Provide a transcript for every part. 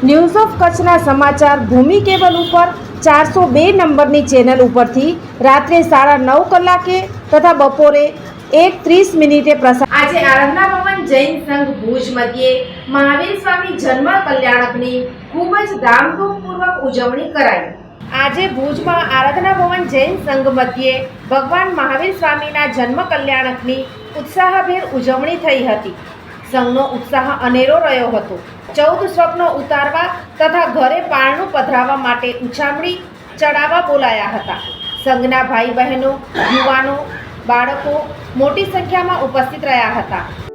news of કચ્છના સમાચાર ભૂમિ cable ઉપર ચારસો બે નંબરની ચેનલ ઉપરથી રાત્રે સાડા નવ કલાકે તથા બપોરે એક ત્રીસ મિનિટે પ્રસાર આજે આરાધના ભવન જૈન સંઘ ભુજ મધ્યે મહાવીર સ્વામી જન્મ કલ્યાણકની ખૂબ જ ધામધૂમપૂર્વક ઉજવણી કરાઈ. આજે ભુજમાં આરાધના ભવન જૈન સંઘ મધ્યે ભગવાન મહાવીર સ્વામીના જન્મ કલ્યાણકની ઉત્સાહભેર ઉજવણી થઈ હતી. સંઘનો ઉત્સાહ અનેરો રહ્યો હતો. ચૌદ સ્વપ્નો ઉતારવા તથા ઘરે પારણું પધરાવવા માટે ઉછામણી ચડાવવા બોલાયા હતા. સંઘના ભાઈ બહેનો, યુવાનો, બાળકો મોટી સંખ્યામાં ઉપસ્થિત રહ્યા હતા.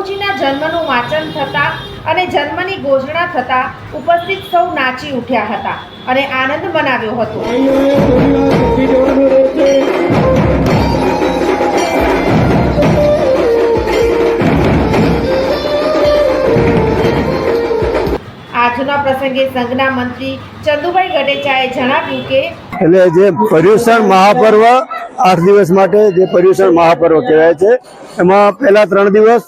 પ્રભુજીના જન્મનું વાંચન થતા અને જન્મની ઘોષણા થતા ઉપસ્થિત સૌ નાચી ઉઠ્યા હતા અને આનંદ મનાવ્યો હતો. આજના પ્રસંગે સંઘના મંત્રી ચંદુભાઈ ગઢેચાએ જણાવ્યું કે એટલે જે પર્યુષણ મહાપર્વ આઠ દિવસ માટે જે પર્યુષણ મહાપર્વ કહેવાય છે, એમાં પહેલા ત્રણ દિવસ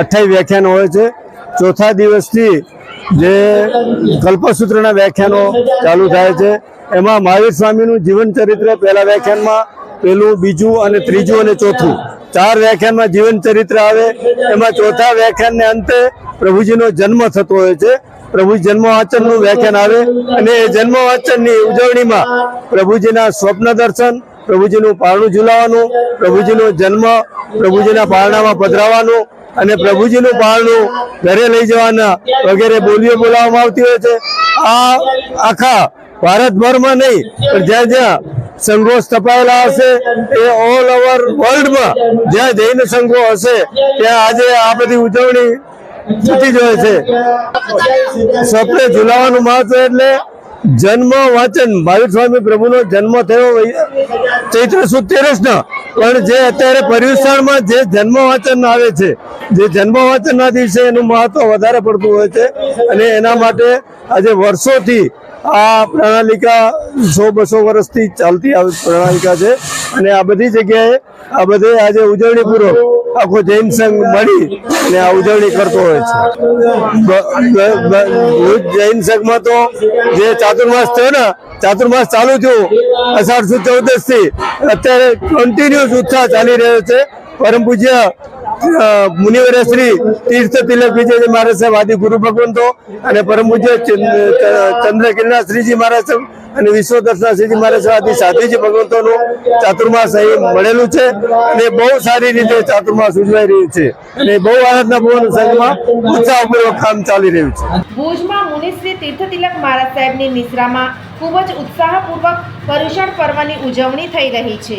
અઠ્યાવીસ વ્યાખ્યાનો હોય છે. ચોથા દિવસથી જે કલ્પસૂત્રના વ્યાખ્યાનો ચાલુ થાય છે. એમાં મહાવીર સ્વામીનું જીવન ચરિત્ર પહેલા વ્યાખ્યાનમાં, પેલું, બીજું અને ત્રીજું અને ચોથું. ચાર વ્યાખ્યાનમાં જીવન ચરિત્ર આવે. એમાં ચોથા વ્યાખ્યાનને અંતે પ્રભુજીનો જન્મ થતો હોય છે. પ્રભુ જન્મ વાંચનનું વ્યાખ્યાન આવે અને એ જન્મ વાંચનની ઉજવણીમાં પ્રભુજીના સ્વપ્ન દર્શન પ્રભુજીનું પારણું ઝુલાવવાનું પ્રભુજીનો જન્મ પ્રભુજીના પારણામાં પધરાવવાનું અને પ્રભુજીનું પારણું ઘરે લઈ જવાના વગેરે બોલીઓ બોલાવવામાં આવતી હોય છે. આ આખા ભારતભરમાં નહીં પણ જ્યાં જ્યાં સંઘો સ્થપાયેલા હશે એ ઓલ ઓવર વર્લ્ડમાં જ્યાં જૈન સંઘો હશે ત્યાં આજે આ બધી ઉજવણી થતી જ હોય છે. સપને ઝુલાવાનું મહત્વ એટલે જન્મ વાંચન. ભાવિક સ્વામી પ્રભુનો જન્મ થયો ચૈત્ર સુદ તેરસ ના પણ જે અત્યારે પર્યુષણમાં જે જન્મ વાંચન આવે છે, જે જન્મ વાંચનના દિવસે એનું મહત્વ વધારે પડતું હોય છે. અને એના માટે આજે વર્ષોથી આ પ્રણાલિકા સો બસો વર્ષથી ચાલતી આવી પ્રણાલિકા છે. અને આ બધી જગ્યાએ આ બધે આજે ઉજવણીપૂર્વક આખો જૈન સંઘ મળી અને આ ઉજવણી કરતો હોય છે. ભુજ જૈન સંઘમાં તો જે ચાતુર્માસ થયો ને, ચાતુર્માસ ચાલુ થયું અઢારસો ચૌદસથી અત્યારે કન્ટિન્યુઅસ ઉત્સાહ ચાલી રહ્યો છે. પરમ પૂજ્ય મુનિવર તીર્થ તિલક વિજયજી મહારાજ સાહેબ, આદિ ગુરુ ભગવંતો અને પરમ પૂજ્ય ચંદ્ર- મહારાજ સાહેબ અને વિશ્વ દર્શના શ્રીજી મહારાજ આદિ સાધુજી ભગવંતોનું ચાતુર્માસ અહીં મળેલું છે અને બહુ સારી રીતે ચાતુર્માસ ઉજવાઈ રહ્યું છે અને બહુ આરાધના ભવન સંઘમાં ઉત્સાહપૂર્વક કામ ચાલી રહ્યું છે. ભુજમાં મુનિશ્રી તીર્થતિલક મહારાજ સાહેબની નિશ્રામાં ખૂબ જ ઉત્સાહપૂર્વક પર્યુષણ પર્વની ઉજવણી થઈ રહી છે.